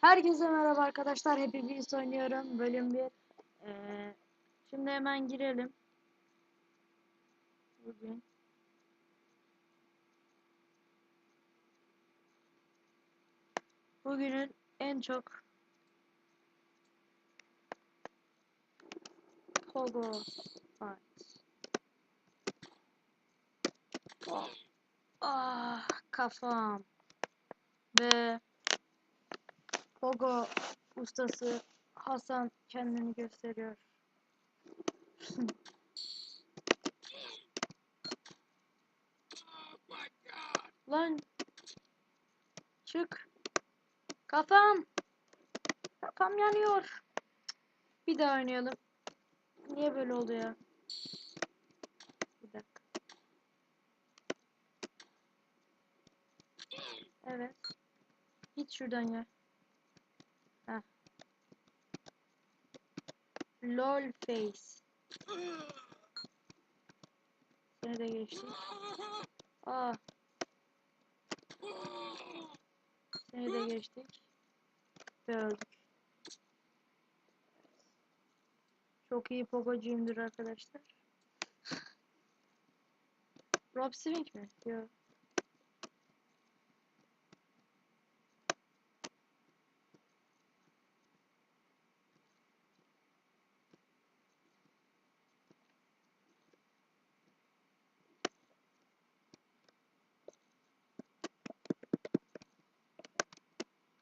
Herkese merhaba arkadaşlar. Happy Wheels oynuyorum. Bölüm 1. Ee, şimdi hemen girelim. Bugün. Bugünün en çok Pogo Fight. Oh. Ah kafam. Ve Pogo ustası Hasan kendini gösteriyor. Lan çık. Kafam. Kafam yanıyor. Bir daha oynayalım. Niye böyle oldu ya? Bir dakika. Evet. Git şuradan ya. Heh. LOL face. Seni de geçtim. Aa. Seni de geçtik. Ve öldük. Çok iyi pogocuyumdur arkadaşlar. Rob Swing mi? Yok.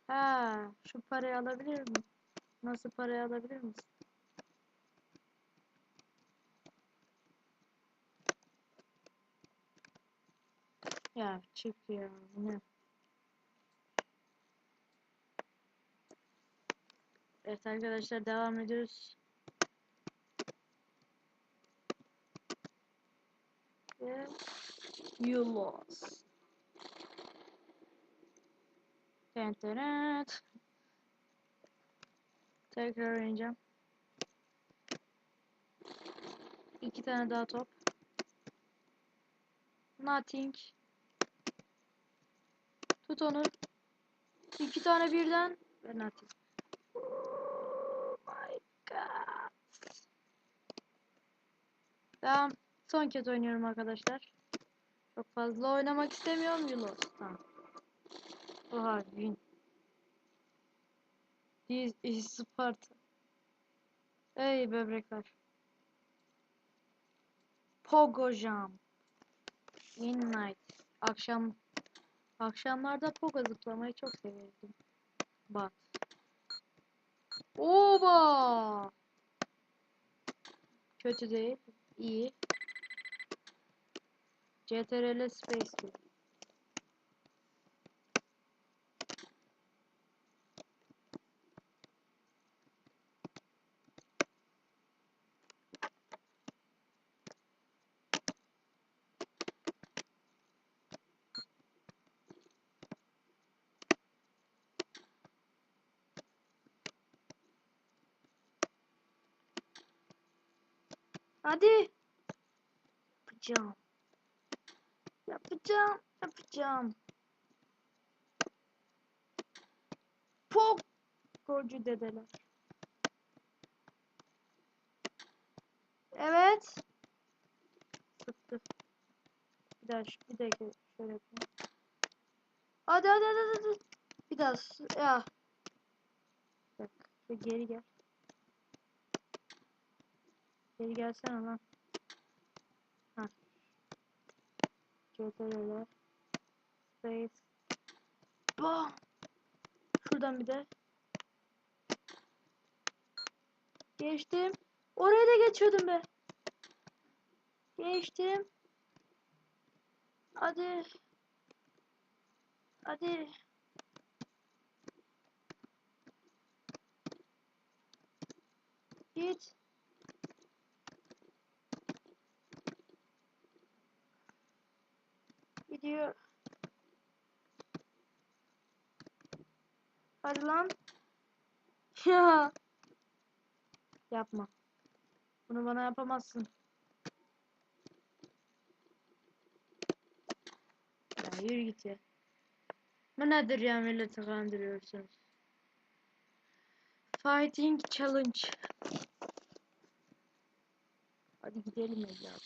Ha, şu parayı alabilir miyim? Nasıl parayı alabilir misin? Ya çık ya. Ne? Evet arkadaşlar devam ediyoruz. Ve you lost. Tentenet. Tekrar oynayacağım. İki tane daha top. Nothing. Tut onu. İki tane birden ve nothing. Oh my god. Tamam. Son kez oynuyorum arkadaşlar. Çok fazla oynamak istemiyorum. Yulos. Tamam. Oha win. This is Sparta. Ey böbrekler. Pogo Jump. In night. Akşam akşamlarda pogo zıplamayı çok severdim. Bak. Oba! Kötü değil. iyi. CTRL Space Hadi. Yapacağım. Yapacağım. Yapacağım. Pok. Golcü dedeler. Evet. Sıktı. Bir daha bir dakika şöyle yapayım. Hadi hadi hadi hadi. Bir daha ya. Bir geri gel. Geri gelsene lan. Ha. CTRL'ler. Space. Bam. Şuradan bir de. Geçtim. Oraya da geçiyordum be. Geçtim. Hadi. Hadi. Git. Gidiyor. Hadi lan. Ya. Yapma. Bunu bana yapamazsın. Ya yürü git ya. Bu nedir ya milleti kandırıyorsunuz. Fighting challenge. Hadi gidelim evladım.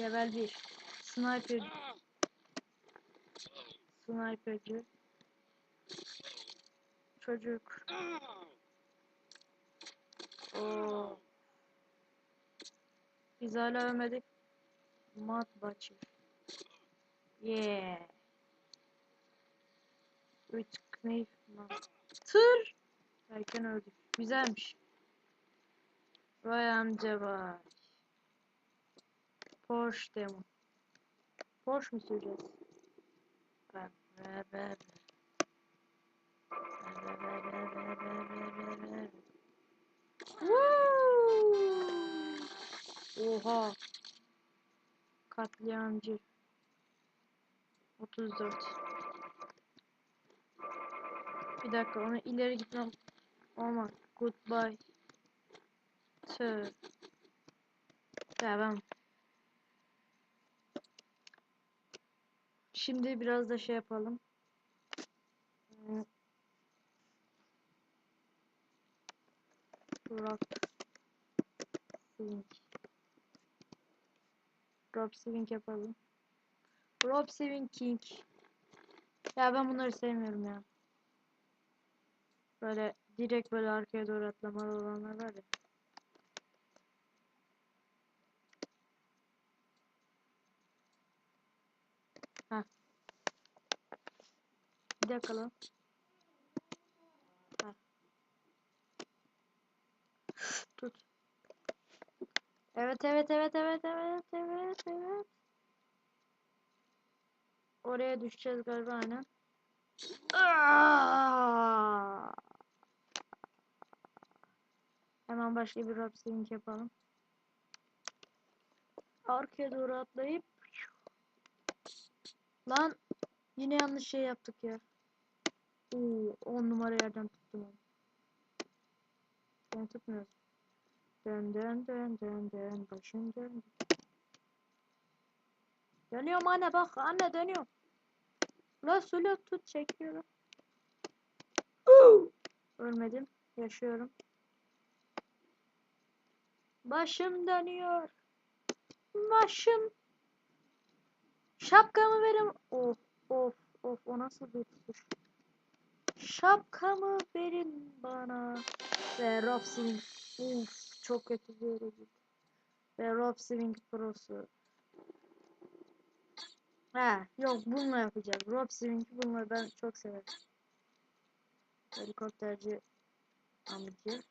Level 1. Sniper. Sniperci. Çocuk. Oo. Biz hala ölmedik. Mat Butcher. Yeah. Üç knife man. Tır. Erken öldük. Güzelmiş. Vay amca vay. Porsche demo. Porsche mu süreceğiz? Be, Oha. Katliamcı. 34. Bir dakika onu ileri gitmem. Olmaz. Goodbye. Tüh. Ya Şimdi biraz da şey yapalım. Rock Swing. Rob Swing yapalım. Rob Swing King. Ya ben bunları sevmiyorum ya. Böyle direkt böyle arkaya doğru atlamalı olanlar var ya. Heh. Bir dakika lan. Heh. Tut. Evet evet evet evet evet evet evet. Oraya düşeceğiz galiba aynen. Hemen başka bir rap swing yapalım. Arkaya doğru atlayıp Lan yine yanlış şey yaptık ya. Oo, 10 numara yerden tuttum onu. Ben tutmuyoruz. Dön dön dön dön dön başım dön. Dönüyorum anne bak anne dönüyor. La sulu tut çekiyorum. Ölmedim. Yaşıyorum. Başım dönüyor. Başım. Şapkamı verin. Of of of o nasıl bir tutuş. Şapkamı verin bana. Ve Rob Swing. Uf, çok kötü bir yere gitti. Ve Rob Swing Pro'su. Ha, yok bununla yapacağız. Rob Swing bununla ben çok severim. Helikopterci amcı.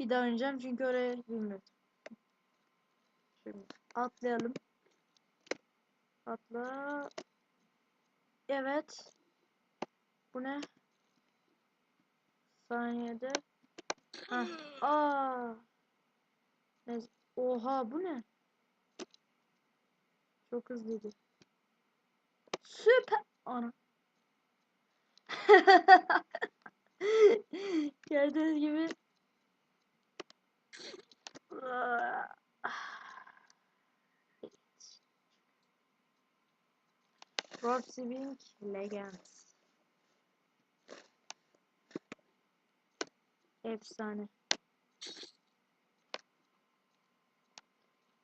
Bir daha oynayacağım çünkü oraya bilmiyorum. Atlayalım. Atla. Evet. Bu ne? Saniyede. Hah. Aa. Oha bu ne? Çok hızlıydı. Süper. Ana. Gördüğünüz gibi Rob Swing Legends. Efsane.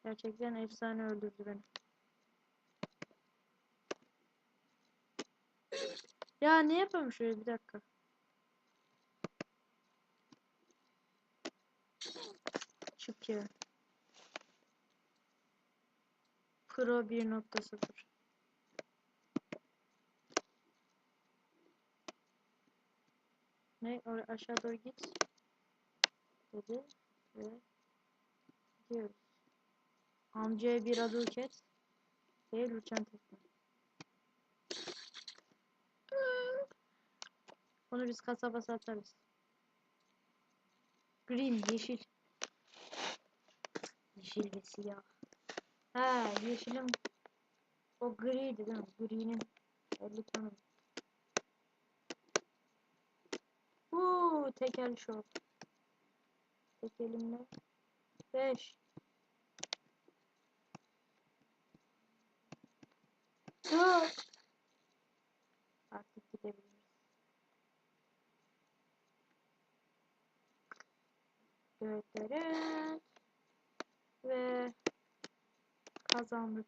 Gerçekten efsane öldürdü beni. Ya ne yapalım şöyle bir dakika. Çık ya. Pro 1.0 Ne? Oraya aşağı doğru git. Dedi. Ve gidiyoruz. Amcaya bir adı et. Değil uçan tekne. Onu biz kasaba satarız. Green, yeşil. Yeşil ve siyah. Ha, yeşilim o griydi değil mi? Green'in 50 tane. Uuu tekel şov. Tek elimle. 5. Dört. Artık gidebiliriz. Evet. Ve kazandık.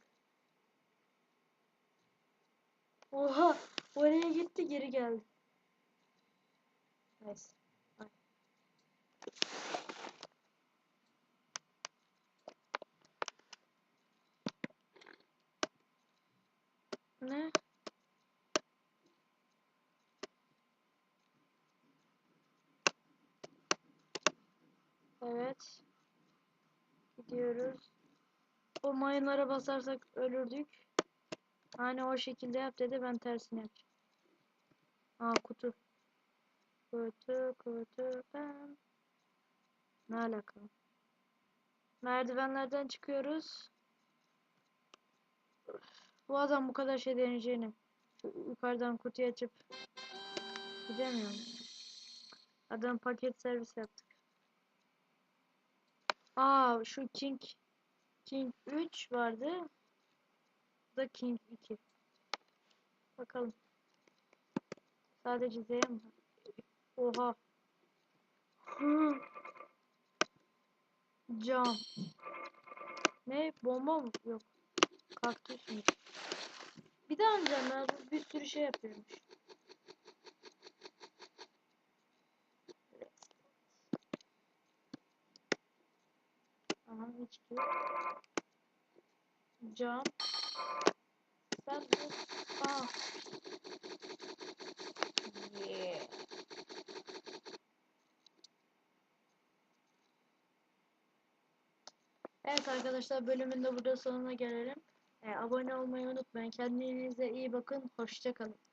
Oha! Oraya gitti geri geldi. Neyse. Ne? Evet. Gidiyoruz. O mayınlara basarsak ölürdük. Hani o şekilde yap dedi ben tersini yapacağım. Aa kutu. Kutu kutu ben. Ne alaka? Merdivenlerden çıkıyoruz. Bu adam bu kadar şey deneyeceğini. Yukarıdan kutuyu açıp gidemiyorum. Adam paket servis yaptık. Aa şu King King 3 vardı. Bu da King 2. Bakalım. Sadece Z'ye mi? Oha. Hı. Cam. Ne? Bomba mı? Yok. Kaktüs mü? Bir daha oynayacağım ya. Bu bir sürü şey yapıyormuş. Aha içki. Cam. Sen bu. Aa. Yeah. Evet arkadaşlar bölümün de burada sonuna gelelim. Ee, abone olmayı unutmayın. Kendinize iyi bakın. Hoşça kalın.